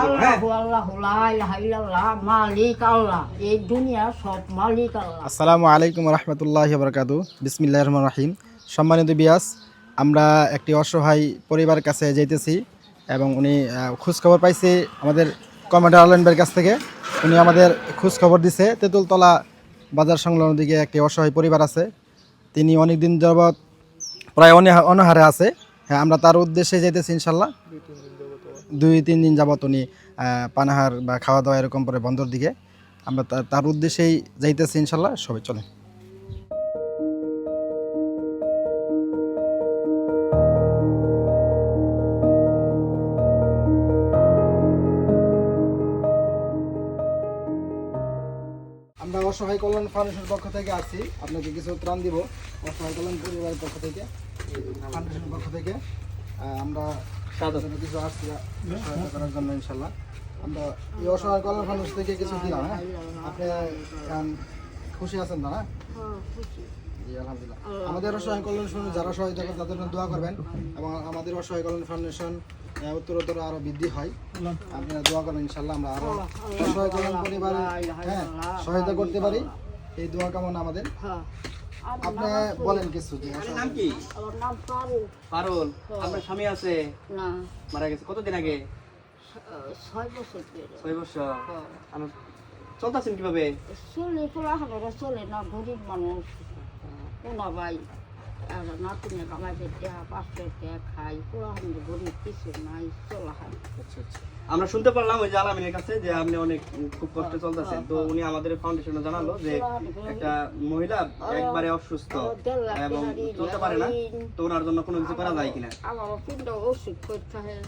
হ্যাঁ। এই সব মালিক আল্লাহ। আসসালামু আলাইকুম রহমতুল্লাহ বরকাতু। বিসমিল্লাহ রহমান রাহিম। সম্মানিত বিয়াস আমরা একটি অসহায় পরিবার কাছে যাইতেছি এবং উনি খোঁজখবর পাইছে আমাদের কমান্ডার আলমের কাছ থেকে। উনি আমাদের খোঁজখবর দিছে। তেঁতুলতলা বাজার সংলগ্ন দিকে একটি অসহায় পরিবার আছে। তিনি অনেক দিন যাবৎ প্রায় অনে- অনাহারে আছে। হ্যাঁ আমরা তার উদ্দেশ্যে যাইতেছি ইনশাল্লাহ। দুই, তিন দিন যাবত উনি পানাহার বা খাওয়া দাওয়া এরকম করে বন্দর দিকে। আমরা তার উদ্দেশ্যেই যাইতেছি ইনশাল্লাহ, সবাই চলে আমরা অসহায় কল্যাণ ফাউন্ডেশনের পক্ষ থেকে আসছি। আপনাকে কিছু ত্রাণ দিব। অসহায় কল্যাণ পরিবারের পক্ষ থেকে, ফাউন্ডেশনের পক্ষ থেকে। আমরা কিছু আসছি সহায়তা করার জন্য ইনশাল্লাহ আমরা এই অসহায় কল্যাণ ফাউন্ডেশন থেকে কিছু দিলাম হ্যাঁ? আপনি খুশি আছেন না না আলহামদুলিল্লাহ। আমাদের অসহায় কল্যাণ ফাউন্ডেশন যারা সহায়তা করে তাদের জন্য দোয়া করবেন। এবং আমাদের অসহায় কল্যাণ ফাউন্ডেশন উত্তরোত্তর আরও বৃদ্ধি হয়। আপনারা দোয়া করবেন ইনশাল্লাহ আমরা আরও অসহায় কল্যাণ পরিবারে হ্যাঁ সহায়তা করতে পারি। এই দোয়া কামনা আমাদের। হ্যাঁ। আপনি বলেন কিছু যে আপনার নাম কি? আমার নাম পারুল। পারুল আপনার স্বামী আছে? না। মারা গেছে কতদিন আগে? ছয় বছর ছয় বছর। আমি আমার চলতেছেন কীভাবে? চলে পোলাহানোরা চলে না গরিব মানুষ। কোনা ভাই। আর নাতিনে কামাইতে দেয়া পাঁচশো টাকা খাই পোলাহানোর গরিব কিছু নাই চলা হয় আমরা শুনতে পারলাম ওই যে আলামিনের কাছে যে আপনি অনেক খুব কষ্টে চলতেছেন। তো উনি আমাদের ফাউন্ডেশনে জানালো যে একটা মহিলা একবারে অসুস্থ এবং চলতে পারে না। তো ওনার জন্য কোনো কিছু করা যায় কিনা? আমার পিণ্ড ওষুধ করতে হয়।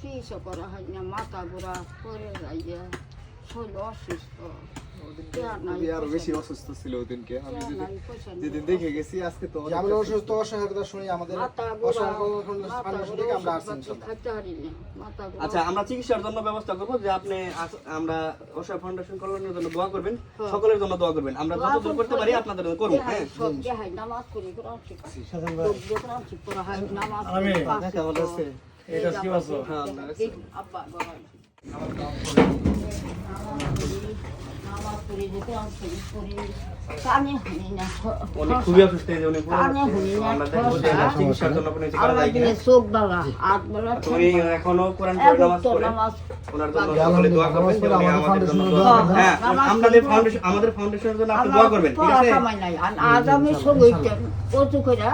চিকিৎসা করা হয় না মাথা ঘোরা পরে যাই শরীর অসুস্থ। আরও বেশি অসুস্থ ছিল ওদিনকে। আমি যেদিন দেখে গেছি আজকে তো আমরা অসুস্থ। অসহায়তা শুনি আমাদের। আচ্ছা আমরা চিকিৎসার জন্য ব্যবস্থা করব যে আপনি আমরা অসহায় ফাউন্ডেশন কল্যাণের জন্য দোয়া করবেন হ্যাঁ। সকলের জন্য দোয়া করবেন। আমরা যত দূর করতে পারি আপনাদের জন্য করব হ্যাঁ? নামাজ করা নামাজ আব্বা, এখনও কোরআন নামাজ ওনার জন্য দোয়া করবেন আমাদের আমাদের জন্য ফাউন্ডেশনের দোয়া দোয়া করবেন। হ্যাঁ নামাজ আমাদের ফাউন্ডেশন আমাদের ফাউন্ডেশনের জন্য আপনি দোয়া করবেন ঠিক আছে? কামাই নাই। আর আজ আমি সঙ্গীতেন অজু করে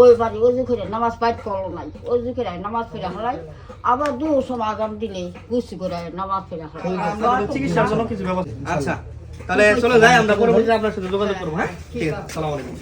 ওই বাড়ি অজু করে নামাজ পাঠ করল নাই। অজু করে নামাজ পড়ে হারাই আবার দু সময় আগাম দিলে গুছি করে নামাজ পড়ে হারাই চিকিৎসার জন্য কিছু ব্যবস্থা আচ্ছা। তাহলে চলে যাই আমরা পরবর্তীতে আপনার সাথে যোগাযোগ করব হ্যাঁ? ঠিক আছে আসসালামু আলাইকুম।